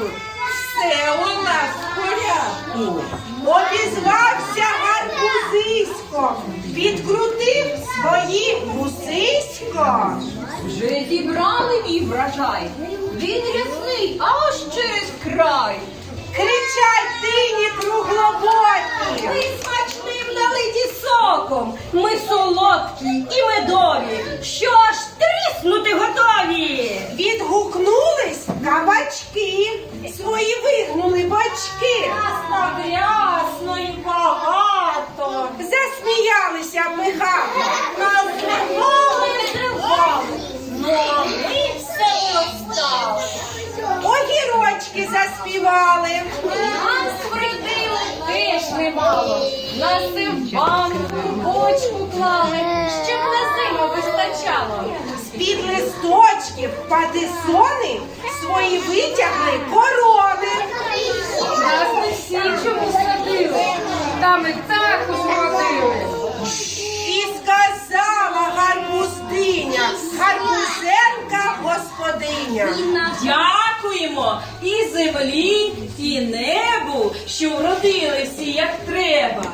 року все у нас в порядку. Обізвався гарбузисько, відкрутив свої гусисько. Вже зібрали мій врожай, він рясний аж через край. Кричать дині круглобокі, ми смачним налиті соком, ми солодкі і медові. Що Ясно, і багато. Засміялися пихато. Нас ніколи не тривали, ну а ми все остали. Огірочки заспівали. Нас вредили теж немало. Нас в банку бочку клали, щоб на зиму вистачало. З-під листочків патисони свої витягли корони. Господиня. Дякуємо і землі, і небу, що вродили всі як треба.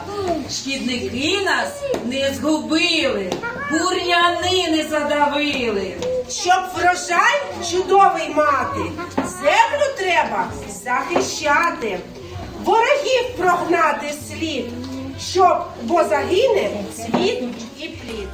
Шкідники нас не згубили, бур'яни не задавили. Щоб врожай чудовий мати, землю треба захищати, ворогів прогнати слід, щоб бо загине світ і плід.